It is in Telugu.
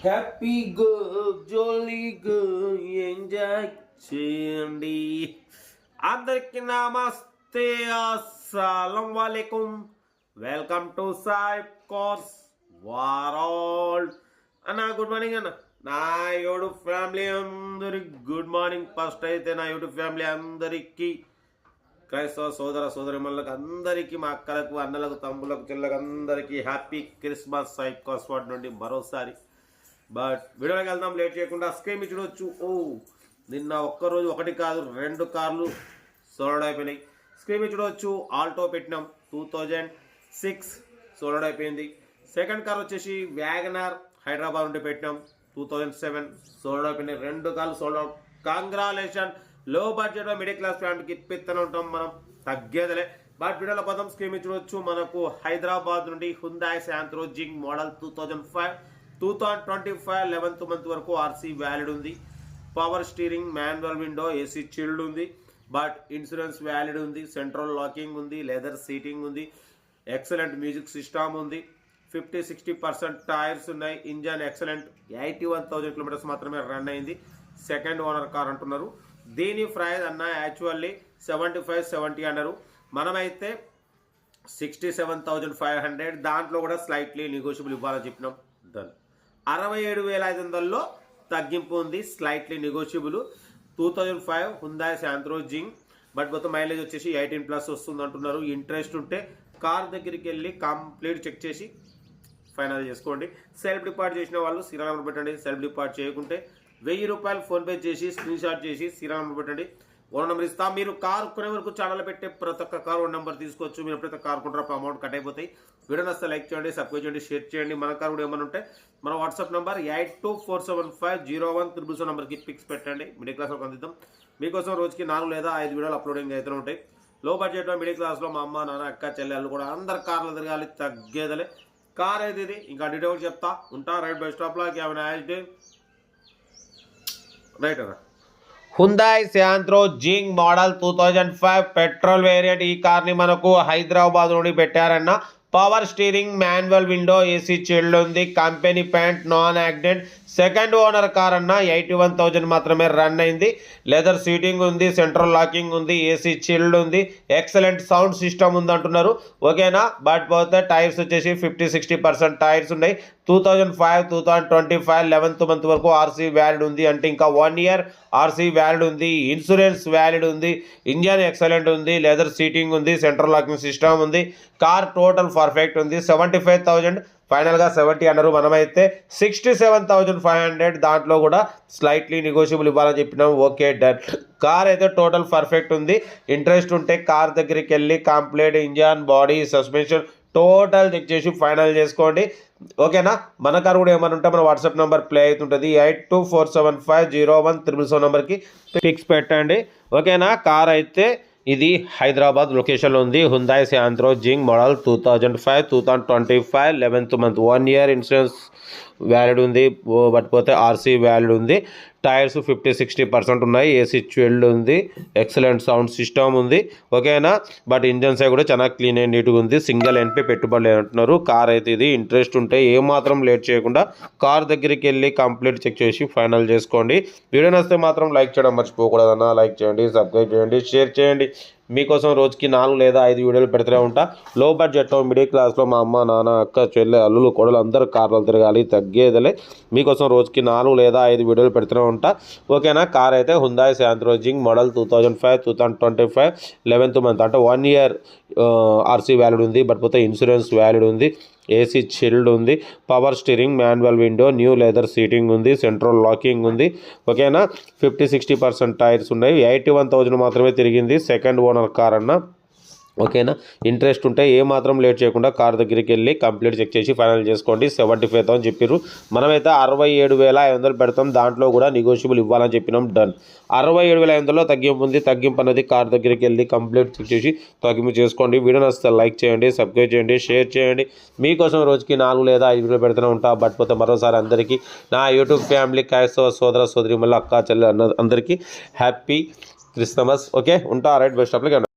Happy go jolly go enjoy చేయండి. అందరికి నమస్తే అస్సలం వాలేకుం. వెల్కమ్ టు సాయిబ్ కోర్స్ వారాల్ అన్న గుడ్ మార్నింగ్ అన్న. నా యూట్యూబ్ ఫ్యామిలీ అందరికి గుడ్ మార్నింగ్ ఫస్ట్ అయితే నా యూట్యూబ్ ఫ్యామిలీ అందరికీ క్రైస్తవ సోదర సోదరిమణులకు అందరికీ మా అక్కలకు అన్నలకు తమ్ములకు చెల్లకు అందరికీ హ్యాపీ క్రిస్మస్ సైడ్ కాస్పాట్ నుండి మరోసారి బట్ వీడియోకి వెళ్దాం. లేట్ చేయకుండా స్క్రీన్ మీద చూడొచ్చు. ఓ నిన్న ఒక్కరోజు ఒకటి కాదు రెండు కార్లు సోల్డ్ అయిపోయినాయి. స్క్రీన్ మీద చూడవచ్చు ఆల్టో పెట్టినాం. టూ థౌజండ్ సిక్స్ సోల్డ్ అయిపోయింది. సెకండ్ కార్ వచ్చేసి వ్యాగనార్ హైదరాబాద్ నుండి పెట్టినాం. టూ థౌజండ్ సెవెన్ సోల్డ్ అయిపోయినాయి. రెండు కార్లు సోల్డ్ అవుట్ కాంగ్రాలేషన్లో బడ్జెట్ మిడిల్ క్లాస్ ఫ్యామిలీకి ఇప్పిస్తూనే ఉంటాం మనం. తగ్గేదలే. బట్ వీడియోలో పదం. స్క్రీన్ మీద చూడొచ్చు. మనకు హైదరాబాద్ నుండి Hyundai Santro Xing model two thousand five two thousand twenty five eleventh month వరకు ఆర్సీ వ్యాలిడ్ ఉంది power steering manual window AC chilled ఉంది. బట్ ఇన్సూరెన్స్ వ్యాలిడ్ ఉంది. సెంట్రల్ లాకింగ్ ఉంది. లెదర్ సీటింగ్ ఉంది. ఎక్సలెంట్ మ్యూజిక్ సిస్టమ్ ఉంది. ఫిఫ్టీ సిక్స్టీ పర్సెంట్ టైర్స్ ఉన్నాయి. Engine excellent eighty one thousand kilometres మాత్రమే రన్ అయింది. సెకండ్ ఓనర్ కార్ అంటున్నారు. దీని ప్రైజ్ అన్న యాక్చువల్లీ సెవెంటీ ఫైవ్ సెవెంటీ అన్నారు. మనమైతే sixty seven thousand five hundred దాంట్లో కూడా స్లైట్లీ నెగోషియబుల్ ఇవ్వాలని చెప్పినాం. డన్ అరవై ఏడు వేల ఐదు వందల్లో తగ్గింపు ఉంది. Slightly negotiable two thousand five Hyundai Santro Xing but మొత్తం మైలేజ్ వచ్చేసి ఎయిటీన్ ప్లస్ వస్తుంది అంటున్నారు. ఇంట్రెస్ట్ ఉంటే కార్ దగ్గరికి వెళ్ళి కంప్లీట్ చెక్ చేసి ఫైనల్ చేసుకోండి. సెల్ఫ్ డిపార్ట్ చేసిన వాళ్ళు సీరియల్ నెంబర్ పెట్టండి. సెల్ఫ్ డిపార్ట్ చేయకుంటే వెయ్యి రూపాయలు ఫోన్పే చేసి స్క్రీన్ షాట్ చేసి సీరియల్ నెంబర్ పెట్టండి. ఓనర్ నెంబర్ ఇస్తాం. మీరు కారు కొనే వరకు ఛానల్ పెట్టే ప్రతి ఒక్క కారు ఓన్ నెంబర్ తీసుకోవచ్చు. మీరు ఎప్పుడైతే కార్ కొంటారో అమౌంట్ కట్ అయిపోతాయి. వీడియో నస్తే లైక్ చేయండి సబ్స్క్రైబ్ చేయండి షేర్ చేయండి. మన కారు కూడా ఏమైనా ఉంటే మన WhatsApp number eight two four seven five zero one triple seven నెంబర్కి పిక్స్ పెట్టండి. మిడిల్ క్లాస్ వాళ్ళకి అందిద్దాం. మీకోసం రోజుకి నాలుగు లేదా ఐదు వీడియోలు అప్లోడింగ్ అయితే ఉంటాయి. లో బడ్జెట్లో మిడిల్ క్లాస్లో మా అమ్మ నాన్న అక్క చెల్లెళ్ళు కూడా అందరు కార్లు తిరగాలి తగ్గేదలే. కార్ అయితే ఇది? ఇంకా డీటెయిల్స్ చెప్తా. ఉంటా రైట్ బస్ స్టాప్లో ఏమైనా యాజ్ డే రైట్ అన్నా. Hyundai Santro Xing model two thousand five petrol variant ఈ కార్ని మనకు హైదరాబాద్ నుండి పెట్టారన్న power steering manual window AC chilled ఉంది company paint non accident. Second owner car అన్న ఎయిటీ వన్ థౌజండ్ మాత్రమే రన్ అయింది. లెదర్ సీటింగ్ ఉంది సెంట్రల్ లాకింగ్ ఉంది ఏసీ చిల్డ్ ఉంది. ఎక్సలెంట్ సౌండ్ సిస్టమ్ ఉంది అంటున్నారు. ఓకేనా? బట్ పోతే టైర్స్ వచ్చేసి ఫిఫ్టీ సిక్స్టీ పర్సెంట్ టైర్స్ ఉన్నాయి. Two thousand five two thousand twenty five eleventh month వరకు ఆర్సీ వ్యాలిడ్ ఉంది అంటే ఇంకా వన్ ఇయర్ ఆర్సీ వ్యాలిడ్ ఉంది ఇన్సూరెన్స్ వ్యాలిడ్ ఉంది ఇంజన్ ఎక్సలెంట్ ఉంది లెదర్ సీటింగ్ ఉంది సెంట్రల్ లాకింగ్ సిస్టమ్ ఉంది. కార్ టోటల్ పర్ఫెక్ట్ ఉంది. సెవెంటీ ఫైవ్ థౌజండ్ ఫైనల్గా సెవెంటీ అన్నారు మనమైతే. Sixty seven thousand five hundred దాంట్లో కూడా స్లైట్లీ నెగోషియబుల్ ఇవ్వాలని చెప్పినాం. Okay done. కార్ అయితే టోటల్ పర్ఫెక్ట్ ఉంది. ఇంట్రెస్ట్ ఉంటే కార్ దగ్గరికి వెళ్ళి complete engine body suspension total check చేసి ఫైనల్ చేసుకోండి. ఓకేనా? మన కార్ కూడా ఏమైనా ఉంటే మన వాట్సాప్ నెంబర్ ప్లే అవుతుంటుంది. Eight two four seven five zero one triple seven నెంబర్కి పిక్స్ పెట్టండి. ఓకేనా? కార్ అయితే ఇది హైదరాబాద్ లొకేషన్లో ఉంది. Hyundai Santro Xing model two thousand five two thousand twenty five eleventh month one year insurance valid ఉంది బట్ పోతే ఆర్సీ వ్యాలిడ్ ఉంది. టైర్స్ ఫిఫ్టీ సిక్స్టీ పర్సెంట్ ఉన్నాయి ఏసీ ట్వెల్వ్ ఉంది ఎక్సలెంట్ సౌండ్ సిస్టమ్ ఉంది. ఓకేనా? బట్ ఇంజన్స్ కూడా చాలా క్లీన్ అండ్ నీట్గా ఉంది. సింగిల్ ఎన్పి పెట్టుబడి అంటున్నారు. కార్ అయితే ఇది ఇంట్రెస్ట్ ఉంటే ఏమాత్రం లేట్ చేయకుండా కార్ దగ్గరికి వెళ్ళి కంప్లీట్ చెక్ చేసి ఫైనల్ చేసుకోండి. వీడియో నస్తే మాత్రం లైక్ చేయడం మర్చిపోకూడదన్నా. లైక్ చేయండి సబ్స్క్రైబ్ చేయండి షేర్ చేయండి. మీకోసం రోజుకి నాలుగు లేదా ఐదు వీడియోలు పెడుతూనే ఉంటా. లో బడ్జెట్లో మిడిల్ క్లాస్లో మా అమ్మ నాన్న అక్క చెల్లె అల్లులు కొడలు అందరూ కార్లు తిరగాలి తగ్గేదలే. మీకోసం రోజుకి నాలుగు లేదా ఐదు వీడియోలు పెడుతూనే ఉంటా. ఓకేనా కార్ అయితే Hyundai Santro Xing model two thousand five two thousand twenty five eleventh month అంటే వన్ ఇయర్ ఆర్సీ వ్యాలిడ్ ఉంది బట్ పోతే ఇన్సూరెన్స్ వ్యాలిడ్ ఉంది. ఏసీ చిల్డ్ ఉంది power steering manual window new leather seating ఉంది సెంట్రల్ లాకింగ్ ఉంది. ఓకేనా ఫిఫ్టీ సిక్స్టీ పర్సెంట్ టైర్స్ ఉన్నాయి. ఎయిటీ వన్ థౌజండ్ మాత్రమే తిరిగింది. సెకండ్ ఓనర్ కార్ అన్న. ఓకేనా? ఇంట్రెస్ట్ ఉంటే ఏ మాత్రం లేట్ చేయకుండా కార్ దగ్గరికి వెళ్ళి కంప్లీట్ చెక్ చేసి ఫైనల్ చేసుకోండి. సెవెంటీ ఫైవ్ థౌసండ్ చెప్పారు మనమైతే అరవై ఏడు వేల ఐదు వందలు పెడతాం. దాంట్లో కూడా నెగోషియబుల్ ఇవ్వాలని చెప్పినాం. డన్ అరవై ఏడు వేల ఐదు వందలో తగ్గింపు ఉంది తగ్గింపు అనేది కార్ దగ్గరికి వెళ్ళి కంప్లీట్ చెక్ చేసి తగ్గింపు చేసుకోండి. వీడియో నచ్చితే లైక్ చేయండి సబ్స్క్రైబ్ చేయండి షేర్ చేయండి. మీకోసం రోజుకి నాలుగు లేదా ఐదు వీడియో పెడుతూనే ఉంటా. బట్ పోతే మరోసారి అందరికీ నా యూట్యూబ్ ఫ్యామిలీ క్రైస్తవ సోదర సోదరి మళ్ళీ అక్క చెల్లె అన్న అందరికీ హ్యాపీ క్రిస్మస్. ఓకే? ఉంటా. Right best of